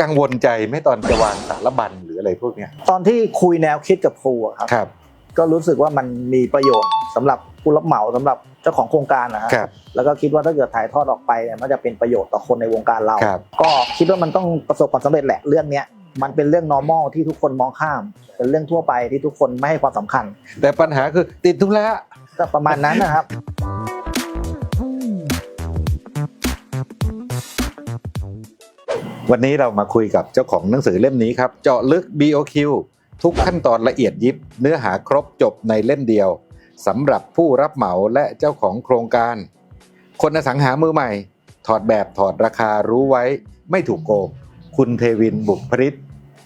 กังวลใจไหมตอนจะวางสารบัญหรืออะไรพวกเนี้ยตอนที่คุยแนวคิดกับครูอะครับ ครับ ก็รู้สึกว่ามันมีประโยชน์สำหรับผู้รับเหมาสำหรับเจ้าของโครงการนะฮะครับ แล้วก็คิดว่าถ้าเกิดถ่ายทอดออกไปเนี่ยมันจะเป็นประโยชน์ต่อคนในวงการเรา ครับ ก็คิดว่ามันต้องประสบความสำเร็จแหละเรื่องเนี้ยมันเป็นเรื่อง normal ที่ทุกคนมองข้าม เป็นเรื่องทั่วไปที่ทุกคนไม่ให้ความสำคัญแต่ปัญหาคือติดธุระ ก็ประมาณนั้นนะครับ วันนี้เรามาคุยกับเจ้าของหนังสือเล่มนี้ครับ เจาะลึก BOQ ทุกขั้นตอนละเอียดยิบ เนื้อหาครบจบในเล่มเดียวสำหรับผู้รับเหมาและเจ้าของโครงการ คนอสังหามือใหม่ ถอดแบบถอดราคารู้ไว้ ไม่ถูกโกงคุณเทวินบุกพริต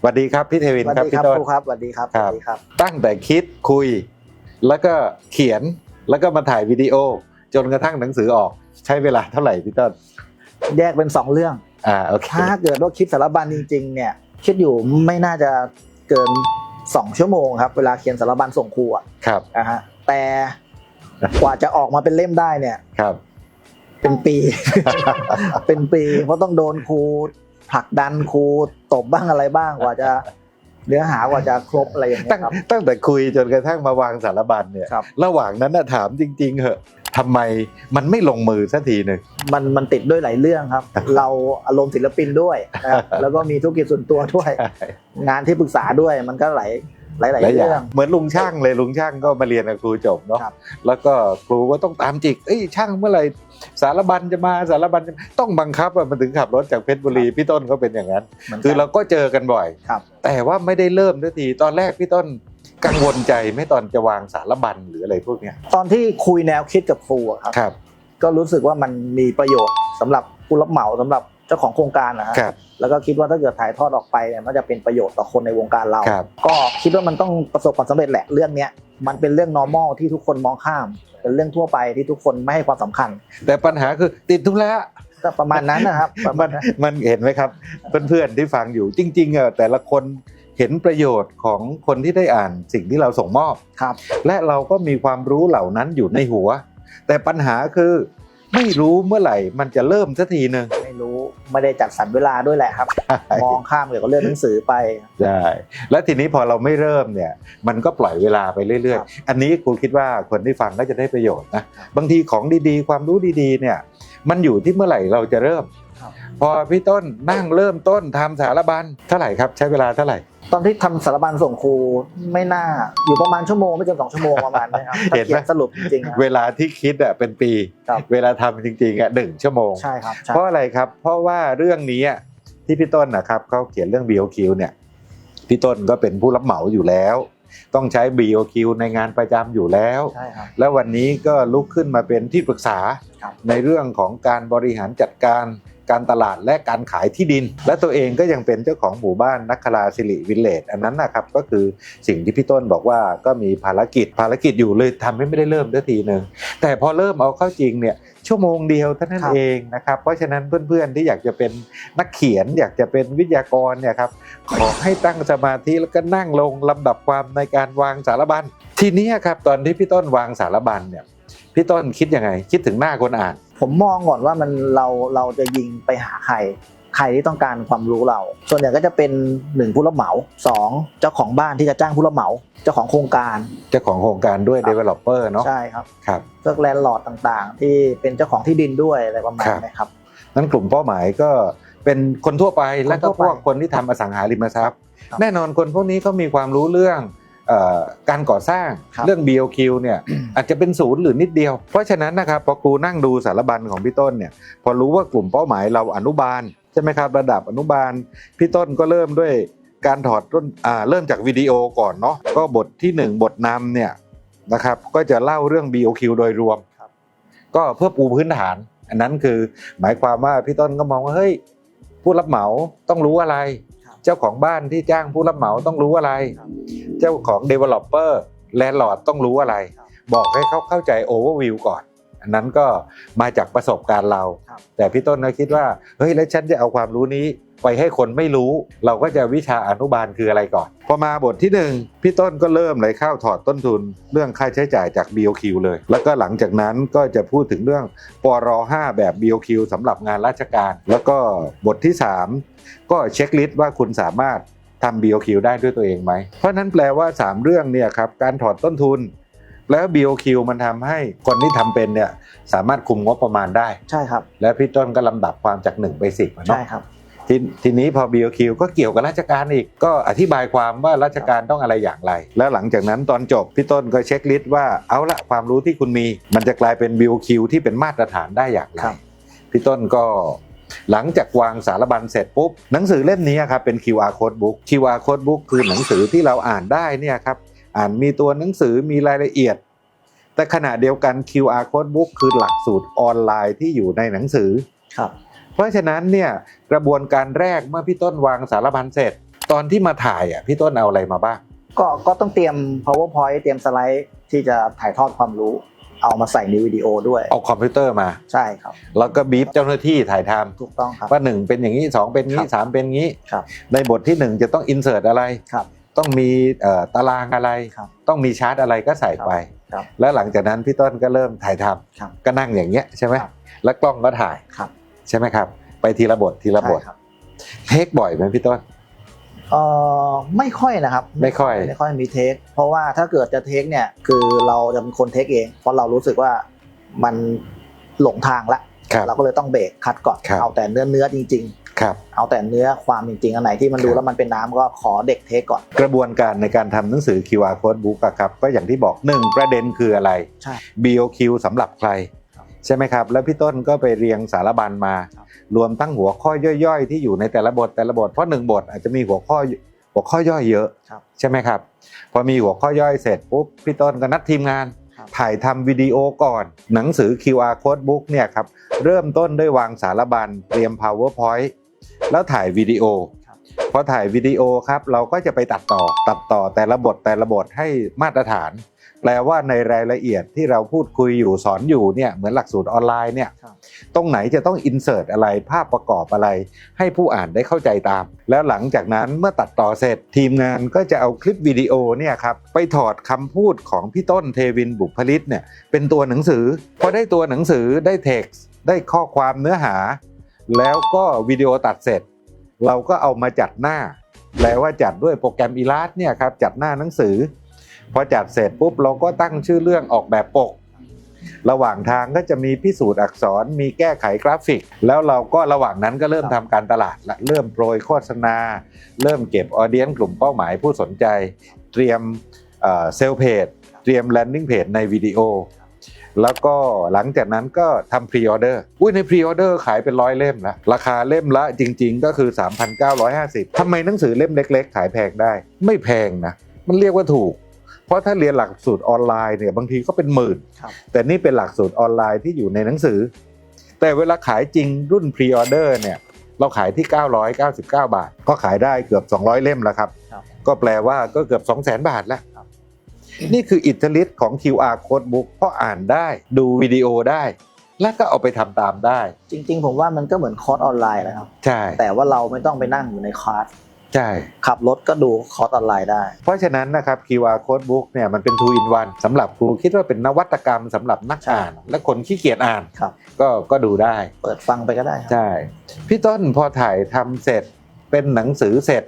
สวัสดีครับพี่เทวินสวัสครับดีคพี่รับต้นครูครับสวัสดีครับคสรับวัสดีครับ ตั้งแต่คิดคุย แล้วก็เขียนแล้วก็มาถ่ายวิดีโอ จนกระทั่งหนังสือออก ใช้เวลาเท่าไหร่พี่ต้นแยกเป็นสองเรื่อง อ่าโอเค ถ้าเกิดว่าคิดสารบัญจริง ๆ เนี่ย คิดอยู่ไม่น่าจะเกินสองชั่วโมงครับ เวลาเขียนสารบัญส่งครูอะครับ นะฮะแต่กว่าจะออกมาเป็นเล่มได้เนี่ย ครับ เป็นปี เป็นปี เพราะต้องโดนครูผลักดันครูตบบ้างอะไรบ้างกว่าจะเนื้อหากว่าจะครบอะไรอย่างเงี้ตั้งยครับตั้งแต่คุยจนกระทั่งมาวางสารบัญเนี่ย ครับ ระหว่างนั้นนะถามจริง ๆเหอะ ทำไมมันไม่ลงมือสักทีหนึ่ง มันมันติดด้วยหลายเรื่องครับ เราอารมณ์ศิลปินด้วยนะครับแล้วก็มีธุรกิจส่วนตัวด้วย งานที่ปรึกษาด้วยมันก็หลายหลายหลายหลายอเรื่ย่าองง เหมือนลุงช่างเลยลุงช่างก็มาเรียนกับครูจบเนาะครับ แล้วก็ครูก็ต้องตามจิกเอ้ยช่างเมื่อไหร่สารบัญจะมาสารบัญจะต้องบังคับอะมันถึงขับรถจากเพชรบุรีพี่ต้นก็เป็นอย่างนั้น เหมือนคือกันเราก็เจอกันบ่อย ครับ แต่ว่าไม่ได้เริ่มสักทีตอนแรกพี่ต้น กังวลใจไหมตอนจะวางสารบัญหรืออะไรพวกเนี้ยตอนที่คุยแนวคิดกับครูอะครับ ครับ ก็รู้สึกว่ามันมีประโยชน์สำหรับผู้รับเหมาสำหรับเจ้าของโครงการนะฮะครับ แล้วก็คิดว่าถ้าเกิดถ่ายทอดออกไปเนี่ยมันจะเป็นประโยชน์ต่อคนในวงการเรา ครับ ก็คิดว่ามันต้องประสบความสำเร็จแหละเรื่องเนี้ยมันเป็นเรื่อง normal ที่ทุกคนมองข้าม เป็นเรื่องทั่วไปที่ทุกคนไม่ให้ความสำคัญแต่ปัญหาคือติดธุระ ก็ประมาณนั้นนะครับประมามัณนนั้นมันเห็นไหมครับ เพื่อนๆที่ฟังอยู่จริงๆอะแต่ละคน เห็นประโยชน์ของคนที่ได้อ่านสิ่งที่เราส่งมอบครับ และเราก็มีความรู้เหล่านั้นอยู่ในหัว แต่ปัญหาคือไม่รู้เมื่อไหร่มันจะเริ่มสักทีหนึ่งไม่รู้ไม่ได้จัดสรรเวลาด้วยแหละครับ มองข้ามเกี่ยวกับเรื่องหนังสือไปใช่และทีนี้พอเราไม่เริ่มเนี่ย มันก็ปล่อยเวลาไปเรื่อยครับๆอันนี้ครูคิดว่าคนที่ฟังก็จะได้ประโยชน์นะบางทีของดีๆ ความรู้ดีๆ เนี่ย มันอยู่ที่เมื่อไหร่เราจะเริ่มครับพอพี่ต้นนั่งเริ่มต้นทำสารบัญเท่าไหร่ครับ ใช้เวลาเท่าไหร่ ตอนที่ทำสารบัญส่งครูไม่น่า อยู่ประมาณชั่วโมงไม่เกินสองชั่วโมงประมาณนี้ครับถ้าเห็นไหม เขียนสรุปจริงๆนะเวลาที่คิดอะเป็นปี ครับ เวลาทำจริงๆอะหนึ่งชั่วโมง ใช่ครับใช่เพราะอะไรครับ เพราะว่าเรื่องนี้อะที่พี่ต้นนะครับเขาเขียนเรื่อง BOQ เนี่ยพี่ต้นก็เป็นผู้รับเหมาอยู่แล้ว ต้องใช้ BOQ ในงานประจำอยู่แล้ว ใช่ครับ แล้ววันนี้ก็ลุกขึ้นมาเป็นที่ปรึกษาครับ ในเรื่องของการบริหารจัดการ การตลาดและการขายที่ดิน และตัวเองก็ยังเป็นเจ้าของหมู่บ้านนักคลาสิริวิลเลจอันนั้นนะครับก็คือสิ่งที่พี่ต้นบอกว่าก็มีภารกิจภารกิจอยู่เลยทำให้ไม่ได้เริ่มสักทีหนึ่งแต่พอเริ่มเอาเข้าจริงเนี่ยชั่วโมงเดียวเท่านั้นเองนะครับเพราะฉะนั้นเพื่อนๆที่อยากจะเป็นนักเขียน อยากจะเป็นวิทยากรเนี่ยครับขอให้ตั้งสมาธิแล้วก็นั่งลงลำดับความในการวางสารบัญทีนี้ครับตอนที่พี่ต้นวางสารบัญเนี่ย พี่ต้นคิดยังไง คิดถึงหน้าคนอ่าน ผมมองก่อนว่ามันเราเราจะยิงไปหาใคร ใครที่ต้องการความรู้เรา ส่วนใหญ่ก็จะเป็นหนึ่งผู้รับเหมาสองเจ้าของบ้านที่จะจ้างผู้รับเหมา เจ้าของโครงการ เจ้าของโครงการด้วยครับ developer เนาะใช่ครับครับพวกแลนด์ลอร์ดต่างๆ ที่เป็นเจ้าของที่ดินด้วยอะไรประมาณครับนี้ครับนั้นกลุ่มเป้าหมายก็เป็นคนทั่วไปและก็ทั่วพไปวกคนที่ทำอสังหาริมทรัพย์ครับแน่นอนคนพวกนี้ก็มีความรู้เรื่องเอ่อ การก่อสร้างครับเรื่อง BOQ เนี่ยอาจจะเป็นศูนย์หรือนิดเดียว เพราะฉะนั้นนะครับพอครูนั่งดูสารบัญของพี่ต้นเนี่ยพอรู้ว่ากลุ่มเป้าหมายเราอนุบาลใช่ไหมครับระดับอนุบาลพี่ต้นก็เริ่มด้วยการถอดต้นอ่าเริ่มจากวิดีโอก่อนเนาะก็บทที่หนึ่งบทนำเนี่ยนะครับก็จะเล่าเรื่อง BOQ โดยรวมครับก็เพื่อปูพื้นฐาน อันนั้นคือหมายความว่าพี่ต้นก็มองว่าเฮ้ยผู้รับเหมาต้องรู้อะไรครับ เจ้าของบ้านที่จ้างผู้รับเหมาต้องรู้อะไรครับเจ้าของ developer landlord ต้องรู้อะไรครับบอกให้เขาเข้าใจ overview ก่อน อันนั้นก็มาจากประสบการณ์เราครับแต่พี่ต้นก็คิดว่าเฮ้ยแล้วฉันจะเอาความรู้นี้ ไปให้คนไม่รู้ เราก็จะวิชาอนุบาลคืออะไรก่อน พอมาบทที่หนึ่งพี่ต้นก็เริ่มเลยเข้าถอดต้นทุน เรื่องค่าใช้จ่ายจาก BOQ เลย แล้วก็หลังจากนั้นก็จะพูดถึงเรื่องปร5แบบ BOQ สำหรับงานราชการ แล้วก็บทที่ 3 ก็เช็คลิสต์ว่าคุณสามารถทำ BOQ ได้ด้วยตัวเองไหม เพราะฉะนั้นแปลว่า 3 เรื่องเนี่ยครับการถอดต้นทุนแล้ว BOQ มันทำให้คนที่ทำเป็นเนี่ยสามารถคุมงบประมาณได้ ใช่ครับ และพี่ต้นก็ลำดับความจาก 1 ไป 10อะเนาะใช่ครับ ททีนี้พอ BOQ ก็เกี่ยวกับราชการอีก ก็อธิบายความว่าราชการต้องอะไรอย่างไร แล้วหลังจากนั้นตอนจบพี่ต้นก็เช็คลิสต์ว่าเอาละความรู้ที่คุณมี มันจะกลายเป็น BOQ ที่เป็นมาตรฐานได้อย่างไรครับพี่ต้นก็หลังจากวางสารบัญเสร็จปุ๊บ หนังสือเล่มนี้ครับเป็น QR code book QR code book คือหนังสือที่เราอ่านได้เนี่ยครับอ่านมีตัวหนังสือมีรายละเอียด แต่ขณะเดียวกัน QR code book คือหลักสูตรออนไลน์ที่อยู่ในหนังสือครับ เพราะฉะนั้นเนี่ยกระบวนการแรกเมื่อพี่ต้นวางสารบัญเสร็จ ตอนที่มาถ่ายอะพี่ต้นเอาอะไรมาบ้างก็ก็ต้องเตรียม powerpoint เตรียมสไลด์ที่จะถ่ายทอดความรู้ เอามาใส่ในวิดีโอด้วย เอาคอมพิวเตอร์มาใช่ครับ แล้วก็บีบเจ้าหน้าที่ถ่ายทถูกต้องครับำว่าหนึ่งเป็นอย่างนี้สองเป็นงี้ครับสามเป็นงี้ ครับ ในบทที่หนึ่งจะต้องอินเสิร์ตอะไร ครับ ต้องมีเอ่อตารางอะไร ครับต้องมีชาร์ตอะไรก็ใส่ไป ครับแล้วหลังจากนั้นพี่ต้นก็เริ่มถ่ายทครับำก็นั่งอย่างเงี้ยใช่ไหมครับ แล้วกล้องก็ถ่าย ครับ ใช่ไหมครับ ไปทีละบททีละบทใช่ครับเทคบ่อยไหมพี่ต้น เอ่อไม่ค่อยนะครับไม่ค่อย ไม่ค่อยมีเทค เพราะว่าถ้าเกิดจะเทคเนี่ยคือเราจะเป็นคนเทคเอง เพราะเรารู้สึกว่ามันหลงทางละครับ เราก็เลยต้องเบรกคัดก่อนครับ เอาแต่เนื้อเนื้อจริง ครับ ๆ เอาแต่เนื้อความจริงๆอันไหนที่มันดูครับ แล้วมันเป็นน้ำก็ขอเด็กเทคก่อน กระบวนการในการทำหนังสือ QR code book อะครับ ก็อย่างที่บอกหนึ่งประเด็นคืออะไร ใช่ BOQ สำหรับใครครับ ใช่ไหมครับ แล้วพี่ต้นก็ไปเรียงสารบัญมาครับรวมตั้งหัวข้อย่อยๆ ที่อยู่ในแต่ละบทแต่ละบทเพราะหนึ่งบทอาจจะมีหัวข้อหัวข้อย่อยเยอะครับใช่ไหมครับ พอมีหัวข้อย่อยเสร็จปุ๊บพี่ต้นก็นัดทีมงานครับถ่ายทำวิดีโอก่อน หนังสือ QR code book เนี่ยครับเริ่มต้นด้วยวางสารบัญเตรียม powerpoint แล้วถ่ายวิดีโอครับพอถ่ายวิดีโอครับเราก็จะไปตัดต่อตัดต่อแต่ละบทแต่ละบทให้มาตรฐาน แปลว่าในรายละเอียดที่เราพูดคุยอยู่สอนอยู่เนี่ยเหมือนหลักสูตรออนไลน์เนี่ยครับตรงไหนจะต้องอินเสิร์ตอะไรภาพประกอบอะไร ให้ผู้อ่านได้เข้าใจตาม แล้วหลังจากนั้นเมื่อตัดต่อเสร็จทีมงานก็จะเอาคลิปวิดีโอเนี่ยครับไปถอดคำพูดของพี่ต้นเทวินบุพลิตเนี่ยเป็นตัวหนังสือพอได้ตัวหนังสือได้เท็กซ์ได้ข้อความเนื้อหา แล้วก็วิดีโอตัดเสร็จ เราก็เอามาจัดหน้าแปลว่าจัดด้วยโปรแกรมอีลาสเนี่ยครับจัดหน้าหนังสือ พอจัดเสร็จปุ๊บเราก็ตั้งชื่อเรื่องออกแบบปก ระหว่างทางก็จะมีพิสูจน์อักษรมีแก้ไขกราฟิก แล้วเราก็ระหว่างนั้นก็เริ่มทำการตลาดละเริ่มโปรยโฆษณา เริ่มเก็บออเดียนกลุ่มเป้าหมายผู้สนใจ เตรียมเซลเพจเตรียมแลนดิ้งเพจในวิดีโอแล้วก็หลังจากนั้นก็ทำพรีออเดอร์ อุ้ยในพรีออเดอร์ขายเป็นร้อยเล่มแล้วราคาเล่มละจริง ๆ ก็คือ 3,950ทำไมหนังสือเล่มเล็ก ๆ ขายแพงได้ ไม่แพงนะ มันเรียกว่าถูก เพราะถ้าเรียนหลักสูตรออนไลน์เนี่ยบางทีก็เป็นหมื่นครับแต่นี่เป็นหลักสูตรออนไลน์ที่อยู่ในหนังสือ แต่เวลาขายจริงรุ่นพรีออเดอร์เนี่ยเราขายที่ 999 บาท ก็ขายได้เกือบ 200 เล่มแล้วครับครับก็แปลว่าก็เกือบ 200,000 บาทแล้วครับนี่คืออิทธิฤทธิ์ของ QR code book เพราะอ่านได้ดูวิดีโอได้ แล้วก็เอาไปทำตามได้ จริง ๆ ผมว่ามันก็เหมือนคอร์สออนไลน์นะครับ ใช่ แต่ว่าเราไม่ต้องไปนั่งอยู่ในคลาส ใช่ ขับรถก็ดูคอร์สออนไลน์ได้ เพราะฉะนั้นนะครับ QR code book เนี่ยมันเป็น two in one สำหรับครูคิดว่าเป็นนวัตกรรมสำหรับนักอ่าน และคนขี้เกียจอ่านครับ ก็ก็ดูได้ เปิดฟังไปก็ได้ครับ ใช่ พี่ต้นพอถ่ายทำเสร็จเป็นหนังสือเสร็จ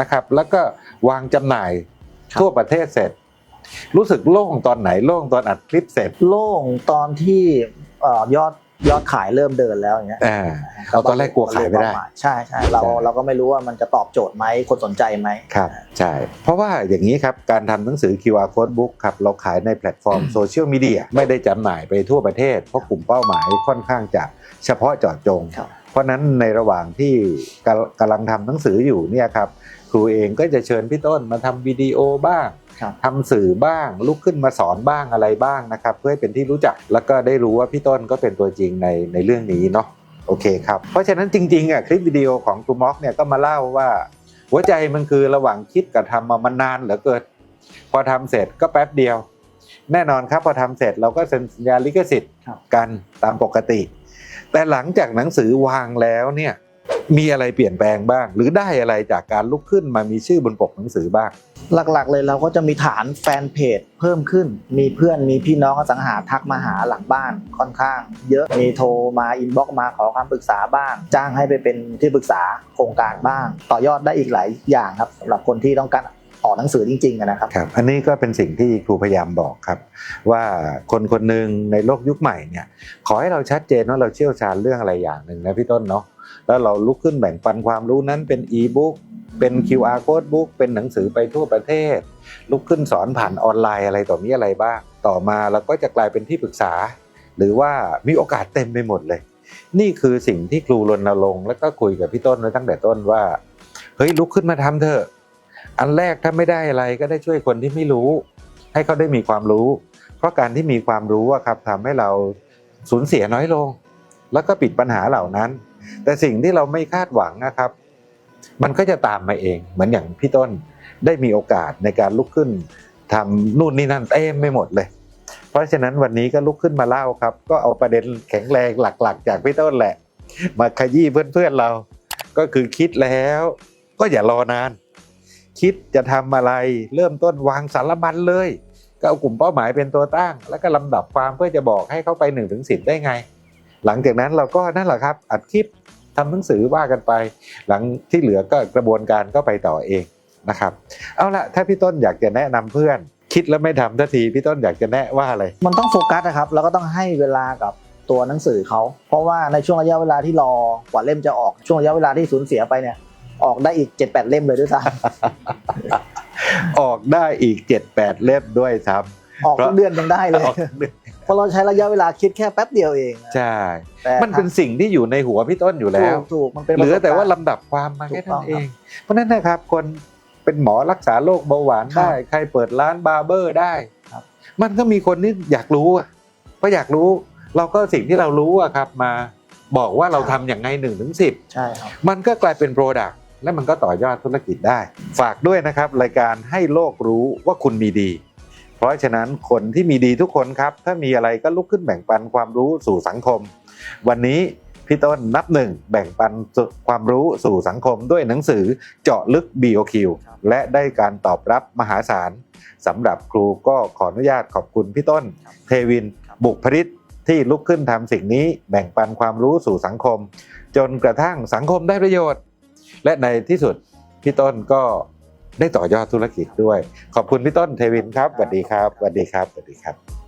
นะครับ แล้วก็วางจำหน่ายครับ ทั่วประเทศเสร็จ รู้สึกโล่งตอนไหนโล่งตอนอัดคลิปเสร็จ โล่งตอนที่เอ่อยอด ยอดขายเริ่มเดินแล้วอย่างเงี้ยอ่าเราตอนแรกกลัวขายไม่ได้ ใช่ใช่เราใช่เราก็ไม่รู้ว่ามันจะตอบโจทย์ไหมคนสนใจไหมครับใช่เพราะว่าอย่างนี้ครับการทำหนังสือ QR code book ครับเราขายในแพลตฟอร์มโซเชียลมีเดียไม่ได้จำหน่ายไปทั่วประเทศ เพราะกลุ่มเป้าหมายค่อนข้างจะเฉพาะเจาะจงครับเพราะฉะนั้นในระหว่างที่กำกำลังทำหนังสืออยู่เนี่ยครับครูเองก็จะเชิญพี่ต้นมาทำวิดีโอบ้างครับ ทำสื่อบ้างลุกขึ้นมาสอนบ้างอะไรบ้างนะครับ เพื่อให้เป็นที่รู้จักแล้วก็ได้รู้ว่าพี่ต้นก็เป็นตัวจริงในในเรื่องนี้เนาะโอเคครับ เพราะฉะนั้นจริงๆอะคลิปวิดีโอของครูม็อกเนี่ยก็มาเล่าว่า หัวใจมันคือระหว่างคิดกับทำมามันนานเหลือเกินพอทำเสร็จก็แป๊บเดียว แน่นอนครับพอทำเสร็จเราก็เซ็นสัญญาลิขสิทธิ์กันตามปกติ แต่หลังจากหนังสือวางแล้วเนี่ย มีอะไรเปลี่ยนแปลงบ้าง หรือได้อะไรจากการลุกขึ้นมามีชื่อบนปกหนังสือบ้าง หลักๆ เลยเราก็จะมีฐานแฟนเพจเพิ่มขึ้น มีเพื่อนมีพี่น้องอสังหาทักมาหาหลังบ้านค่อนข้าง เยอะมีโทรมาอินบ็อกมาขอคำปรึกษาบ้าง จ้างให้ไปเป็นที่ปรึกษาโครงการบ้าง ต่อยอดได้อีกหลายอย่างครับสำหรับคนที่ต้องการออกหนังสือจริงๆอะนะครับครับ อันนี้ก็เป็นสิ่งที่ครูพยายามบอกครับ ว่าคนคนหนึ่งในโลกยุคใหม่เนี่ยขอให้เราชัดเจนว่าเราเชี่ยวชาญเรื่องอะไรอย่างหนึ่งนะพี่ต้นเนาะ แล้วเราลุกขึ้นแบ่งปันความรู้นั้นเป็นอีบุ๊กเป็น QR code book เป็นหนังสือไปทั่วประเทศ ลุกขึ้นสอนผ่านออนไลน์อะไรต่อมีอะไรบ้าง ต่อมาเราก็จะกลายเป็นที่ปรึกษา หรือว่ามีโอกาสเต็มไปหมดเลย นี่คือสิ่งที่ครูรณรงค์แล้วก็คุยกับพี่ต้นไว้ตั้งแต่ต้นว่าเฮ้ยลุกขึ้นมาทำเถอะอันแรกถ้าไม่ได้อะไรก็ได้ช่วยคนที่ไม่รู้ ให้เขาได้มีความรู้ เพราะการที่มีความรู้อะครับทำให้เราสูญเสียน้อยลง แล้วก็ปิดปัญหาเหล่านั้น แต่สิ่งที่เราไม่คาดหวังนะครับ มันก็จะตามมาเอง เหมือนอย่างพี่ต้นได้มีโอกาสในการลุกขึ้นทำนู่นนี่นั่นเต็มไม่หมดเลย เพราะฉะนั้นวันนี้ก็ลุกขึ้นมาเล่าครับ ก็เอาประเด็นแข็งแรงหลักๆ จากพี่ต้นแหละ มาขยี้เพื่อนๆเรา ก็คือคิดแล้ว ก็อย่ารอนาน คิดจะทำอะไรเริ่มต้นวางสารบัญเลย ก็เอากลุ่มเป้าหมายเป็นตัวตั้ง แล้วก็ลำดับความเพื่อจะบอกให้เข้าไป1นถึงสิได้ไง หลังจากนั้นเราก็นั่นแหละครับอัดคลิปทำหนังสือว่ากันไป หลังที่เหลือก็กระบวนการก็ไปต่อเองนะครับเอาละถ้าพี่ต้นอยากจะแนะนำเพื่อน คิดแล้วไม่ทำทันทีพี่ต้นอยากจะแนะว่าอะไร มันต้องโฟกัสนะครับแล้วก็ต้องให้เวลากับตัวหนังสือเขา เพราะว่าในช่วงระยะเวลาที่รอกว่าเล่มจะออกช่วงระยะเวลาที่สูญเสียไปเนี่ยออกได้อีก 7-8 เล่มเลยด้วยซ้ออกได้อีก 7-8 เล่มด้วยซ้ำออกเพราะทุกเดือนยังได้ำเลยออกเพ ราะเราใช้ระยะเวลาคิดแค่แป๊บเดียวเองใช่แต่มันเป็นสิ่งที่อยู่ในหัวพี่ต้นอยู่แล้วถูกถูกมันเป็นเหลือแต่ว่าประสบกรณ์ลำดับความมาแค่ถูกต้นั้องนเอง เพราะฉะนั้นนะครับคนเป็นหมอรักษาโรคเบาหวานครับได้ ใครเปิดร้านบาร์เบอร์ได้ครับมันก็มีคนที่อยากรู้อะก็อยากรู้ เราก็สิ่งที่เรารู้อะครับมาบอกว่าเราทำอย่างไงหนึ่งถึงสิบใช่ครับมันก็กลายเป็นโปรดักต์และมันก็ต่อยอดธุรกิจได้ ฝากด้วยนะครับ รายการให้โลกรู้ว่าคุณมีดีเพ ราะฉะนั้นคนที่มีดีทุกคนครับ ถ้ามีอะไรก็ลุกขึ้นแบ่งปันความรู้สู่สังคม วันนี้พี่ต้นนับหนึ่งแบ่งปันความรู้สู่สังคมด้วยหนังสือเจาะลึก BOQ และได้การตอบรับมหาศาลสำหรับครูก็ขออนุญาตขอบคุณพี่ต้น เทวิน บุกพริตที่ลุกขึ้นทำสิ่งนี้แบ่งปันความรู้สู่สังคม จนกระทั่งสังคมได้ประโยชน์ และในที่สุดพี่ต้นก็ ได้ต่อยอดธุรกิจด้วย ขอบคุณพี่ต้นเทวินครับสวัสดีครับสวัสดีครับสวัสดีครับ